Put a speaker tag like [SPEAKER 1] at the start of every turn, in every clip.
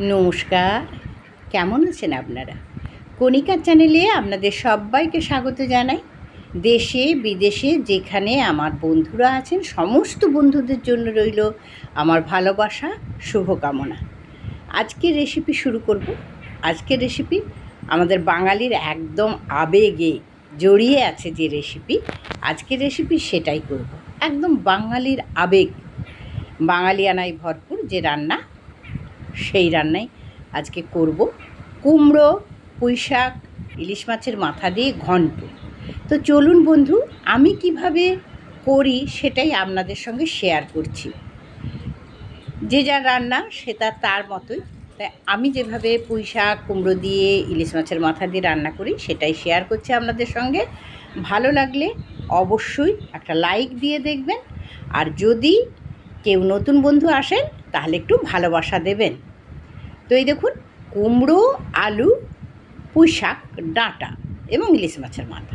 [SPEAKER 1] নমস্কার। কেমন আছেন আপনারা? কণিকার চ্যানেলে আপনাদের সবাইকে স্বাগত জানাই। দেশে, বিদেশে যেখানে আমার বন্ধুরা আছেন, সমস্ত বন্ধুদের জন্য রইল আমার ভালোবাসা, শুভকামনা। আজকের রেসিপি শুরু করব। আজকের রেসিপি আমাদের বাঙালির একদম আবেগে জড়িয়ে আছে যে রেসিপি আজকের রেসিপি সেটাই করব। একদম বাঙালির আবেগ। বাঙালিয়ানায় ভরপুর যে রান্না সেই রান্নাই আজকে করব। কুমড়ো পুঁই শাক ইলিশ মাছের মাথা দিয়ে ঘন্ট। তো চলুন বন্ধু, আমি কীভাবে করি সেটাই আপনাদের সঙ্গে শেয়ার করছি। যে যা রান্না সেটা তার মতোই। তাই আমি যেভাবে পুঁই শাক কুমড়ো দিয়ে, ইলিশ মাছের মাথা দিয়ে রান্না করি, সেটাই শেয়ার করছি আপনাদের সঙ্গে। ভালো লাগলে অবশ্যই একটা লাইক দিয়ে দেখবেন। আর যদি কেউ নতুন বন্ধু আসেন তাহলে একটু ভালোবাসা দেবেন। তো এই দেখুন, কুমড়ো, আলু পুঁই শাক ডাঁটা এবং ইলিশ মাছের মাথা।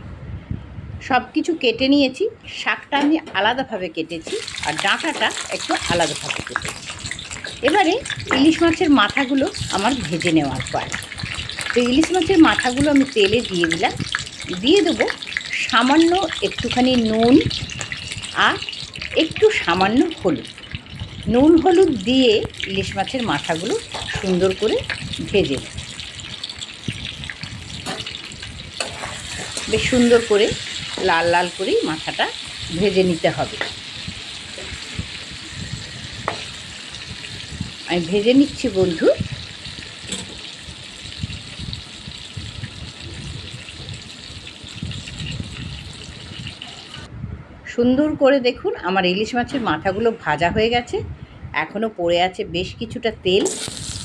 [SPEAKER 1] সব কিছু কেটে নিয়েছি, শাকটা আমি আলাদাভাবে কেটেছি আর ডাঁটাটা একটু আলাদাভাবে কেটেছি। এবারে ইলিশ মাছের মাথাগুলো আমার ভেজে নেওয়ার পর তো ইলিশ মাছের মাথাগুলো আমি তেলে দিয়ে দিলাম। দিয়ে দেবো সামান্য একটুখানি নুন আর একটু সামান্য হলুদ। নুন হলুদ দিয়ে ইলিশ মাছের মাথাগুলো সুন্দর করে ভেজে। বেশ সুন্দর করে লাল লাল করেই মাথাটা ভেজে নিতে হবে। আমি ভেজে নিচ্ছি বন্ধু। সুন্দর করে দেখুন আমার ইলিশ মাছের মাথাগুলো ভাজা হয়ে গেছে। এখনও পড়ে আছে বেশ কিছুটা তেল।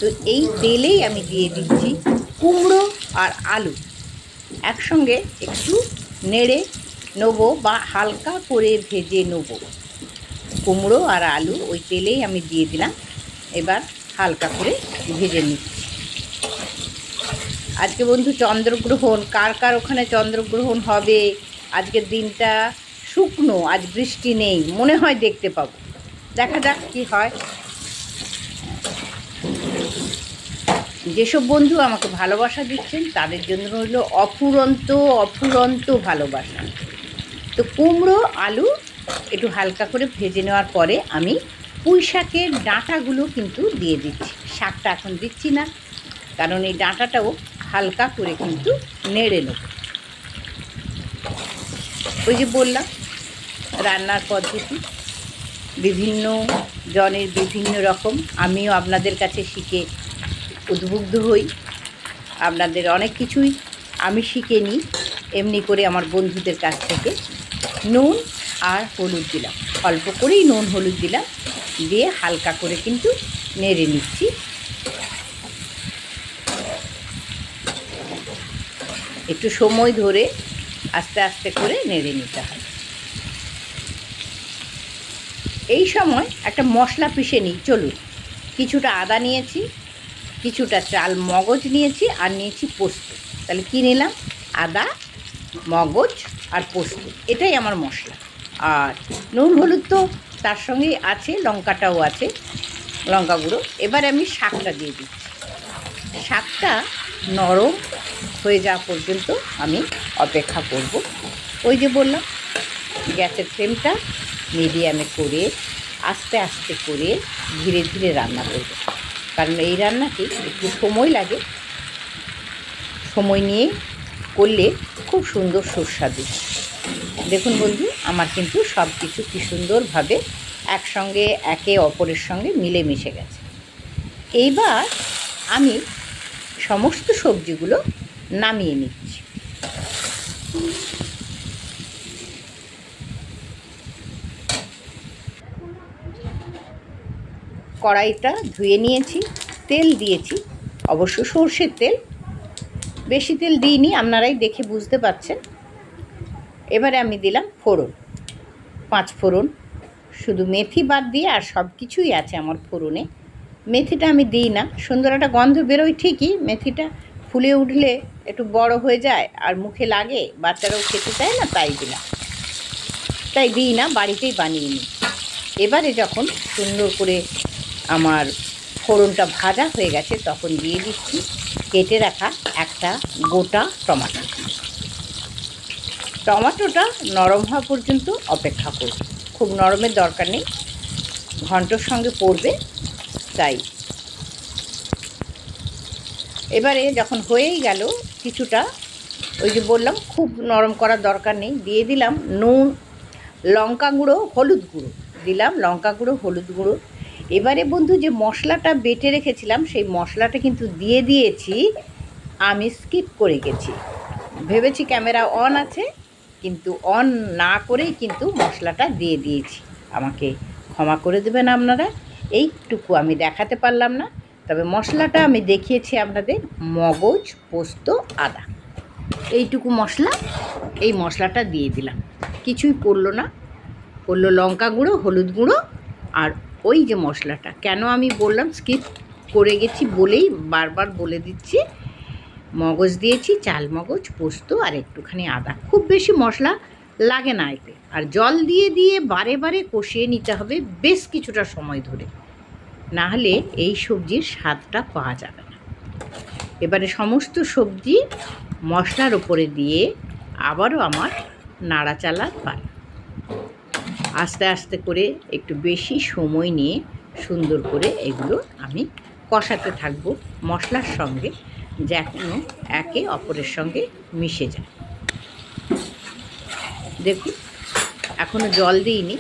[SPEAKER 1] তো এই তেলেই আমি দিয়ে দিচ্ছি কুমড়ো আর আলু। একসঙ্গে একটু নেড়ে নেব বা হালকা করে ভেজে নেব। কুমড়ো আর আলু ওই তেলেই আমি দিয়ে দিলাম। এবার হালকা করে ভেজে নিচ্ছি। আজকে বন্ধু চন্দ্রগ্রহণ, কার কার ওখানে চন্দ্রগ্রহণ হবে? আজকের দিনটা শুকনো, আজ বৃষ্টি নেই, মনে হয় দেখতে পাবো। দেখা যাক কি হয়। যেসব বন্ধু আমাকে ভালোবাসা দিচ্ছেন, তাদের জন্য রইল অফুরন্ত অফুরন্ত ভালোবাসা। তো কুমড়ো, আলু একটু হালকা করে ভেজে নেওয়ার পরে আমি পুঁই শাকের ডাঁটাগুলো কিন্তু দিয়ে দিচ্ছি। শাকটা এখন দিচ্ছি না, কারণ এই ডাঁটাটাও হালকা করে কিন্তু নেড়ে নেব। ওই যে বললাম, রান্নার পদ্ধতি। বিভিন্ন জনের বিভিন্ন রকম। আমিও আপনাদের কাছে শিখে উদ্বুদ্ধ হই। আপনাদের অনেক কিছুই আমি শিখে নিই। এমনি করে আমার বন্ধুদের কাছ থেকে নুন আর হলুদ দিলাম। অল্প করেই নুন হলুদ দিলাম। দিয়ে হালকা করে কিন্তু নেড়ে নিচ্ছি। একটু সময় ধরে আস্তে আস্তে করে নেড়ে নিতে হবে এই সময় একটা মশলা পিষে নিই, চলুন। কিছুটা আদা নিয়েছি, কিছুটা চাল মগজ নিয়েছি আর নিয়েছি পোস্ত। তাহলে কী নিলাম? আদা, মগজ আর পোস্ত। এটাই আমার মশলা। আর নুন, হলুদ তো তার সঙ্গেই আছে, লঙ্কাটাও আছে, লঙ্কা গুঁড়ো। এবার আমি শাকটা দিয়ে দিচ্ছি। শাকটা নরম হয়ে যাওয়া পর্যন্ত আমি অপেক্ষা করব। ওই যে বললাম, গ্যাসের ফ্লেমটা মিডিয়ামে করে, আস্তে আস্তে করে ধীরে ধীরে রান্না করব। কারণ এই রান্নাটি একটু সময় লাগে। সময় নিয়ে করলে খুব সুন্দর সুস্বাদু। দেখুন বন্ধু, আমার কিন্তু সব কিছু কী সুন্দরভাবে একসঙ্গে, একে অপরের সঙ্গে মিলে মিশে গেছে। এইবার আমি সমস্ত সবজিগুলো নামিয়ে নিচ্ছি। কড়াইটা ধুয়ে নিয়েছি, তেল দিয়েছি, অবশ্য সর্ষের তেল। বেশি তেল দিইনি, আপনারাই দেখে বুঝতে পাচ্ছেন এবারে আমি দিলাম ফোড়ন, পাঁচ ফোড়ন। শুধু মেথি বাদ দিয়ে আর সব কিছুই আছে আমার ফোড়নে। মেথিটা আমি দিই না, সুন্দর একটা গন্ধ বেরোয় ঠিকই, মেথিটা ফুলে উঠলে একটু বড় হয়ে যায় আর মুখে লাগে, বাচ্চারাও খেতে চায় না, তাই দিলাম। তাই দিই না, বাড়িতেই বানিয়ে নিই। এবারে যখন সুন্দর করে আমার ফোড়নটা ভাজা হয়ে গেছে, তখন দিয়ে দিচ্ছি। কেটে রাখা একটা গোটা টমাটো। টমাটোটা নরম হওয়া পর্যন্ত অপেক্ষা করব। খুব নরমের দরকার নেই, ঘন্টর সঙ্গে পড়বে, তাই। এবারে যখন হয়েই গেল, কিছুটা ওই যে বললাম, খুব নরম করার দরকার নেই, দিয়ে দিলাম নুন, লঙ্কা গুঁড়ো, হলুদ গুঁড়ো। দিলাম লঙ্কা গুঁড়ো, হলুদ গুঁড়ো এবারে বন্ধু যে মশলাটা বেটে রেখেছিলাম, সেই মশলাটা কিন্তু দিয়ে দিয়েছি। আমি স্কিপ করে গেছি। ভেবেছি ক্যামেরা অন আছে, কিন্তু অন না করেই কিন্তু মশলাটা দিয়ে দিয়েছি। আমাকে ক্ষমা করে দেবেন আপনারা। এইটুকু আমি দেখাতে পারলাম না। তবে মশলাটা আমি দেখিয়েছি আপনাদের, মগজ, পোস্ত, আদা। এইটুকু মশলা, এই মশলাটা দিয়ে দিলাম। কিছুই পড়ল না। পড়ল লঙ্কা গুঁড়ো, হলুদ গুঁড়ো, আর ওই যে মশলাটা। কেন আমি বললাম স্কিপ করে গেছি বলেই বারবার বলে দিচ্ছি। মগজ দিয়েছি, চাল মগজ, পোস্ত আর একটুখানি আদা। খুব বেশি মশলা লাগে না এতে। আর জল দিয়ে দিয়ে বারে বারে কষিয়ে নিতে হবে বেশ কিছুটা সময় ধরে। না হলে এই সবজির স্বাদটা পাওয়া যাবে না। এবারে সমস্ত সবজি মশলার ওপরে দিয়ে আবারও আমার নাড়াচালা পায় আস্তে আস্তে করে একটু বেশি সময় নিয়ে সুন্দর করে এগুলো আমি কষাতে থাকব মশলার সঙ্গে, যেন একে অপরের সঙ্গে মিশে যায়। দেখুন এখনও জল দিইনি,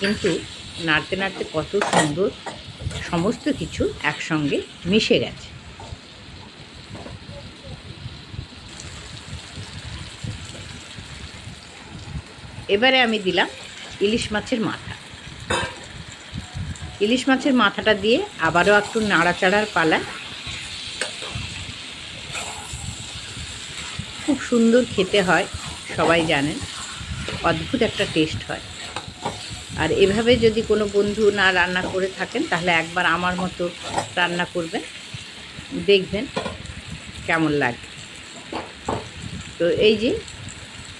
[SPEAKER 1] কিন্তু নাড়তে নাড়তে কত সুন্দর সমস্ত কিছু একসঙ্গে মিশে গেছে। এবারে আমি দিলাম ইলিশ মাছের মাথা। ইলিশ মাছের মাথাটা দিয়ে আবারও একটু নাড়াচাড়ার পালা। খুব সুন্দর খেতে হয়, সবাই জানেন। অদ্ভুত একটা টেস্ট হয়। আর এভাবে যদি কোনো বন্ধু না রান্না করে থাকেন, তাহলে একবার আমার মতো রান্না করবেন। দেখবেন কেমন লাগে। তো এই যে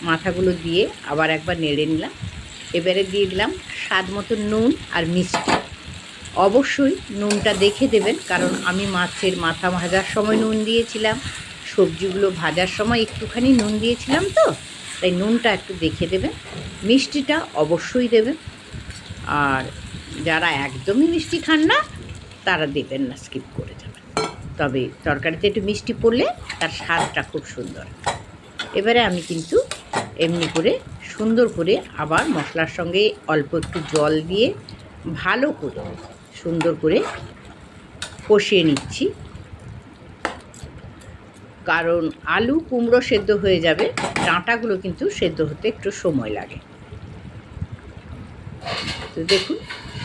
[SPEAKER 1] মাথাগুলো দিয়ে আবার একবার নেড়ে নিলাম। এবারে দিয়ে দিলাম স্বাদ মতো নুন আর মিষ্টি। অবশ্যই নুনটা দেখে দেবেন, কারণ আমি মাছের মাথা ভাজার সময় নুন দিয়েছিলাম, সবজিগুলো ভাজার সময় একটুখানি নুন দিয়েছিলাম তো, তাই নুনটা একটু দেখে দেবেন। মিষ্টিটা অবশ্যই দেবেন, আর যারা একদমই মিষ্টি খান না, তারা দেবেন না, স্কিপ করে যাবেন। তবে তরকারিতে একটু মিষ্টি পড়লে তার স্বাদটা খুব সুন্দর। এবারে আমি কিন্তু এমনি করে সুন্দর করে আবার মশলার সঙ্গে অল্প একটু জল দিয়ে ভালো করে সুন্দর করে কষিয়ে নিচ্ছি। কারণ আলু কুমড়ো সেদ্ধ হয়ে যাবে, ডাঁটাগুলো কিন্তু সেদ্ধ হতে একটু সময় লাগে। তো দেখুন,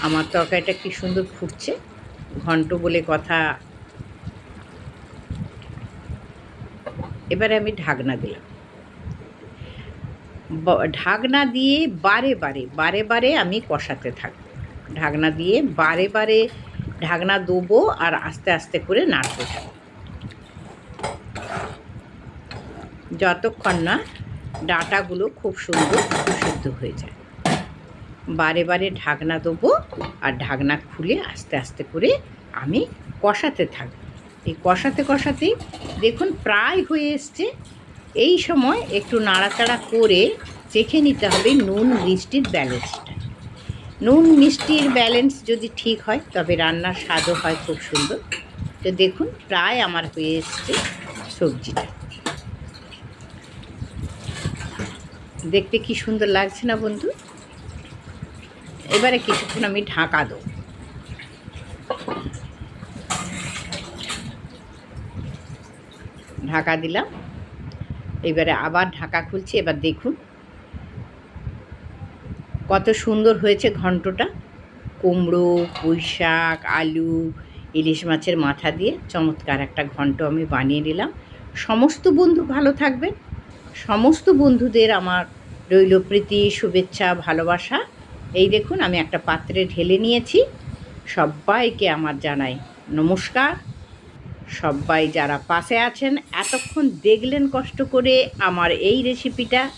[SPEAKER 1] আমার তরকারিটা কি সুন্দর ফুটছে। ঘন্ট বলে কথা। এবারে আমি ঢাকনা দিলাম। ঢাকনা দিয়ে বারে বারে বারে বারে আমি কষাতে থাকব। ঢাকনা দিয়ে বারে বারে ঢাকনা দেবো আর আস্তে আস্তে করে নাড়তে থাকব। যতক্ষণ না ডাঁটাগুলো খুব সুন্দর সুসিদ্ধ হয়ে যায়। বারে বারে ঢাকনা দেবো আর ঢাকনা খুলে আস্তে আস্তে করে আমি কষাতে থাকব। এই কষাতে কষাতে দেখুন প্রায় হয়ে এসছে এই সময় একটু নাড়াচাড়া করে চেখে নিতে হবে নুন মিষ্টির ব্যালেন্সটা নুন মিষ্টির ব্যালেন্স যদি ঠিক হয়, তবে রান্নার স্বাদও হয় খুব সুন্দর। তো দেখুন, প্রায় আমার হয়ে এসছে সবজিটা। দেখতে কি সুন্দর লাগছে না বন্ধু? এবারে কিছুক্ষণ আমি ঢাকা দেবো। ঢাকা দিলাম। এবারে আবার ঢাকা খুলছি, এবার দেখুন। কত সুন্দর হয়েছে ঘন্টটা। কুমড়ো পুঁই শাক আলু, ইলিশ মাছের মাথা দিয়ে চমৎকার একটা ঘন্ট আমি বানিয়ে নিলাম। সমস্ত বন্ধু ভালো থাকবেন। সমস্ত বন্ধুদের আমার রইল প্রীতি, শুভেচ্ছা, ভালোবাসা। এই দেখুন, আমি একটা পাত্রে ঢেলে নিয়েছি। সবাইকে আমার জানাই নমস্কার। সবাই যারা পাশে আছেন, এতক্ষণ দেখলেন কষ্ট করে আমার এই রেসিপিটা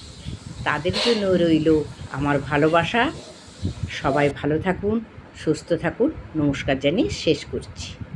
[SPEAKER 1] তাদের জন্য রইল আমার ভালোবাসা। সবাই ভালো থাকুন, সুস্থ থাকুন। নমস্কার জানিয়ে শেষ করছি।